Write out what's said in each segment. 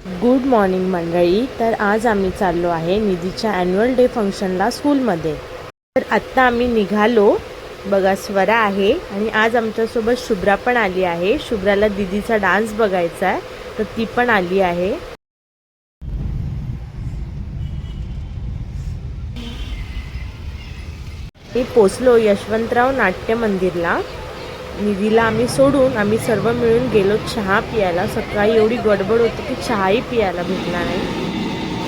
Good morning मंडळी. तर आज आम्ही चाललो आहे निधीच्या ॲन्युअल डे फंक्शनला स्कूलमध्ये तर आत्ता आम्ही निघालो. बघा स्वरा आहे आणि आज आमच्यासोबत शुभ्रा पण आली आहे. शुभ्राला दिदीचा डान्स बघायचा आहे तर ती पण आली आहे. मी पोचलो यशवंतराव नाट्य मंदिरला निधीला आम्ही सोडून आम्ही सर्व मिळून गेलो चहा पियाला सकाळी एवढी गडबड होती की चहाही पियाला भेटला नाही.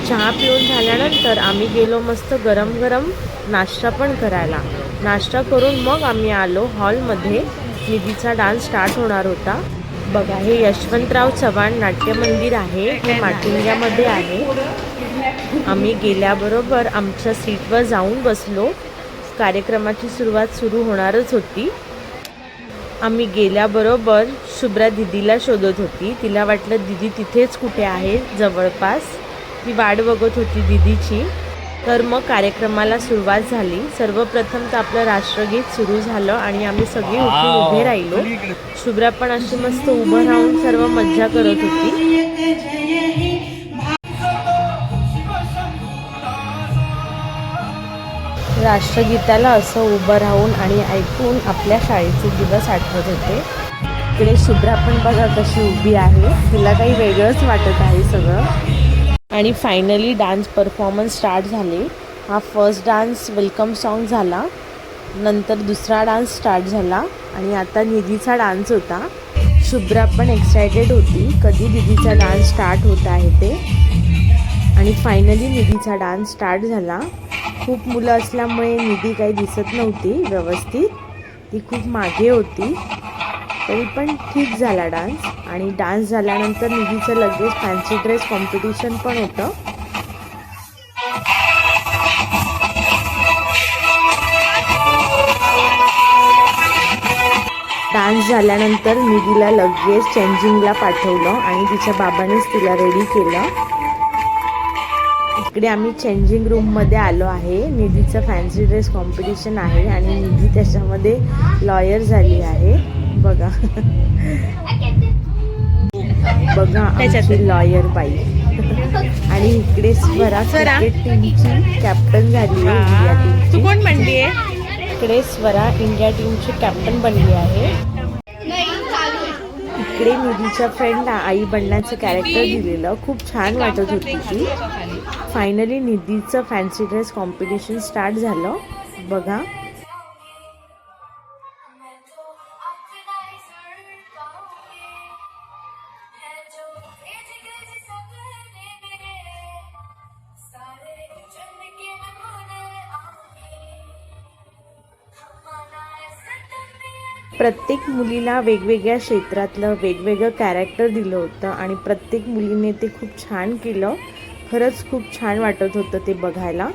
चहा पिऊन झाल्यानंतर आम्ही गेलो मस्त गरम गरम नाश्ता पण करायला. नाश्ता करून मग आम्ही आलो हॉलमध्ये. निधीचा डान्स स्टार्ट होणार होता. बघा हे यशवंतराव चव्हाण नाट्य मंदिर आहे. हे माटिंग्यामध्ये आहे. आम्ही गेल्याबरोबर आमच्या सीटवर जाऊन बसलो. कार्यक्रमाची सुरुवात सुरू होणारच होती. आम्ही गेल्याबरोबर शुभ्रा दिदीला शोधत होती. तिला वाटलं दिदी तिथेच कुठे आहे? जवळपास. ती वाट बघत होती दिदीची. तर मग कार्यक्रमाला सुरुवात झाली. सर्वप्रथम तर आपलं राष्ट्रगीत सुरू झालं आणि आम्ही सगळी उठून उभे राहिलो. शुभ्रा पण अशी मस्त उभं राहून सर्व मज्जा करत होती. राष्ट्रगीताला असं उभं राहून आणि ऐकून आपल्या शाळेचे दिवस आठवत होते. इकडे शुभ्रा पण बघा कशी उभी आहे. तिला काही वेगळंच वाटत आहे सगळं. आणि फायनली डान्स परफॉर्मन्स स्टार्ट झाले. हा फर्स्ट डान्स वेलकम सॉन्ग झाला. नंतर दुसरा डान्स स्टार्ट झाला. आणि आता निधीचा डान्स होता. शुभ्रा पण एक्सायटेड होती. कधी निधीचा डान्स स्टार्ट होत आहे ते. आणि फायनली निधीचा डान्स स्टार्ट झाला. खूप मुलं असल्यामुळे निधी काही दिसत नव्हती व्यवस्थित. ती खूप मागे होती. तरी पण ठीक झाला डान्स. आणि डान्स झाल्यानंतर निधीचं लगेच फॅन्सी ड्रेस कॉम्पिटिशन पण होतं. डान्स झाल्यानंतर निधीला लगेच चेंजिंगला पाठवलं आणि तिच्या बाबानेच तिला रेडी केलं. इकडे आम्ही चेंजिंग रूममध्ये आलो आहे. निधीचं फॅन्सी ड्रेस कॉम्पिटिशन आहे आणि निधी त्याच्यामध्ये लॉयर झाली आहे. बघा. बघा आमची लॉयर बाई. आणि इकडे स्वरा. क्रिकेट टीमची कॅप्टन झाली आहे इंडिया तू टीमची कोण इकडे स्वरा इंडिया टीमची कॅप्टन बनली आहे. इकडे निधीच्या फ्रेंडला आई बनण्याचं कॅरेक्टर दिलेलं. खूप छान वाटत होती ती. फायनली निधीचं फॅन्सी ड्रेस कॉम्पिटिशन स्टार्ट झालं. बघा. प्रत्येक मुलीला वेगवेगळ्या क्षेत्रातलं वेगवेगळं कॅरेक्टर दिलं होतं आणि प्रत्येक मुलीने ते खूप छान केलं. खरंच खूप छान वाटत होतं ते बघायला.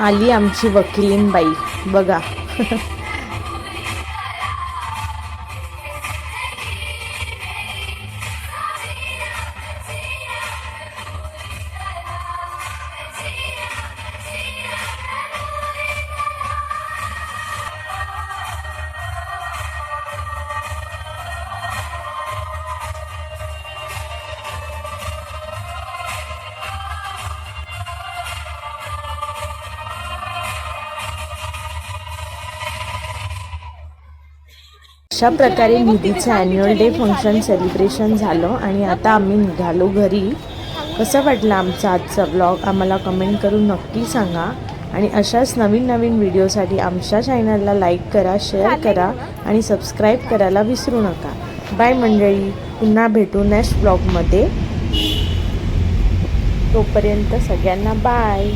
आली आमची वकिलीन बाई. बघा. अशा प्रकारे निधीचं ॲन्युअल डे फंक्शन सेलिब्रेशन झालं आणि आता आम्ही निघालो घरी. कसं वाटलं आमचा आजचा ब्लॉग आम्हाला कमेंट करून नक्की सांगा. आणि अशाच नवीन नवीन व्हिडिओसाठी आमच्या चॅनलला लाईक करा शेअर करा आणि सबस्क्राईब करायला विसरू नका. बाय मंडळी. पुन्हा भेटू नेक्स्ट ब्लॉगमध्ये तोपर्यंत सगळ्यांना बाय